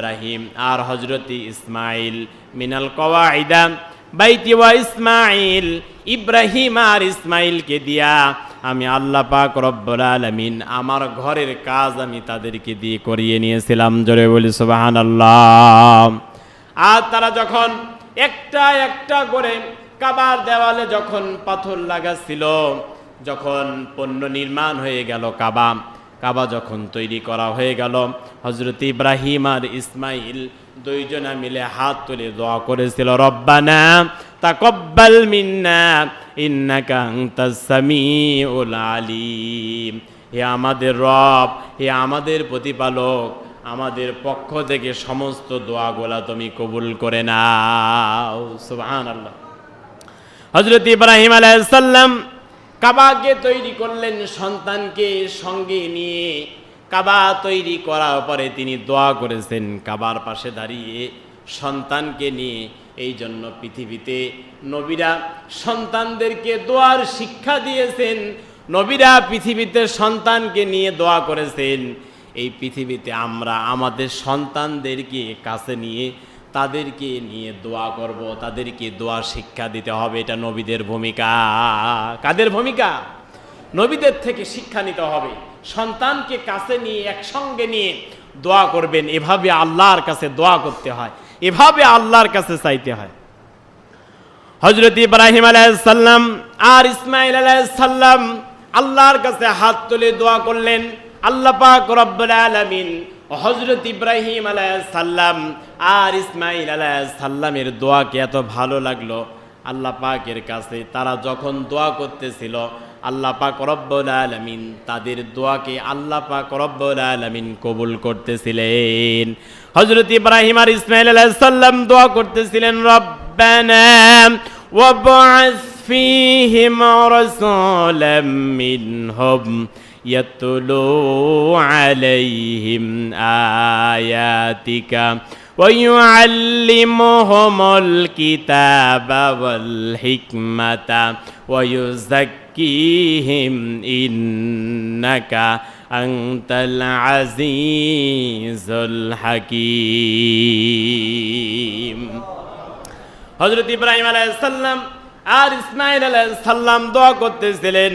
ইব্রাহিম, আর হজরতি ইসমাইল, মিনাল কওয়াইদা বাইতি ওয়া ইসমাইল, ইব্রাহিম আর ইসমাইলকে দিয়া আমি আল্লাহ পাক রব্বুল আলামিন আমার ঘরের কাজ আমি তাদেরকে দিয়ে করিয়ে নিয়েছিলাম। জোরে বলি, সুবহানাল্লাহ। আর তারা যখন একটা একটা করে কাবার দেওয়ালে যখন পাথর লাগাচ্ছিল, যখন পণ্য নির্মাণ হয়ে গেল কাবা কাবা যখন তৈরি করা হয়ে গেল হজরত ইব্রাহিম আর ইসমাইল দুইজনা মিলে হাত তুলে দোয়া করেছিল, রব্বানা তাকব্বাল মিন্না, ইন্নাকা আনতাস সামিউল আলিম। হে আমাদের রব, হে আমাদের প্রতিপালক, আমাদের পক্ষ থেকে সমস্ত দোয়াগুলা তুমি কবুল করে নাও। সুবহানাল্লাহ। হজরত ইব্রাহিম আলাইসাল্লাম কাবাকে তৈরি করলেন সন্তানকে সঙ্গে নিয়ে। কাবা তৈরি করার পরে তিনি দোয়া করেছেন কাবার পাশে দাঁড়িয়ে সন্তানকে নিয়ে। এই জন্য পৃথিবীতে নবীরা সন্তানদেরকে দোয়ার শিক্ষা দিয়েছেন। নবীরা পৃথিবীতে সন্তানকে নিয়ে দোয়া করেছেন। এই পৃথিবীতে আমরা আমাদের সন্তানদেরকে কাছে নিয়ে তাদেরকে নিয়ে দোয়া করব, তাদেরকে দোয়া শিক্ষা দিতে হবে, এটা নবীদের ভূমিকা। কাদের ভূমিকা? নবীদের থেকে শিক্ষা নিতে হবে। সন্তানকে কাছে নিয়ে, একসঙ্গে নিয়ে দোয়া করবেন। এভাবে আল্লাহর কাছে দোয়া করতে হয়। এভাবে আল্লাহর কাছে চাইতে হয়। হজরত ইব্রাহিম আলাইসাল্লাম আর ইসমাইল আলাইসাল্লাম আল্লাহর কাছে হাত তুলে দোয়া করলেন। আল্লাহ পাক রব্বুল আলামিন হজরত ইব্রাহিম আলাইসাল্লাম আর ইসমাইল আলাইসাল্লামের দোয়াকে এত ভালো লাগল আল্লাহ পাকের কাছে। তারা যখন দোয়া করতেছিল, আল্লাহ পাক রব্বুল আলমিন তাদের দোয়াকে আল্লাহ পাক রব্বুল আলমিন কবুল করতেছিলেন। হজরত ইব্রাহিম আর ইসমাইল আলাইসাল্লাম দোয়া করতেছিলেন, রব্বানা ওয়াবাস فيهم رسولا منهم يتلو عليهم آياتك ويعلمهم الكتاب والحكمة ويزكيهم إنك أنت العزيز الحكيم হজরত ইব্রাহিম আলাইসাল্লাম আর ইসমাইল আলাইসাল্লাম দোয়া করতেছিলেন,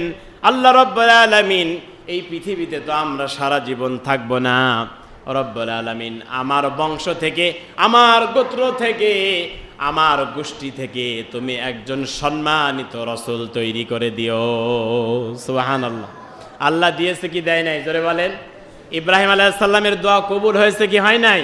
আল্লাহ রব্বুল আলমিন, এই পৃথিবীতে তো আমরা সারা জীবন থাকব না। রব্বুল আলমিন আমার বংশ থেকে, আমার গোত্র থেকে, আমার গোষ্ঠী থেকে তুমি একজন সম্মানিত রসুল তৈরি করে দিও। সুবাহান আল্লাহ আল্লাহ দিয়েছে কি দেয় নাই? জোরে বলেন। ইব্রাহিম আলাইসাল্লামের দোয়া কবুল হয়েছে কি হয় নাই?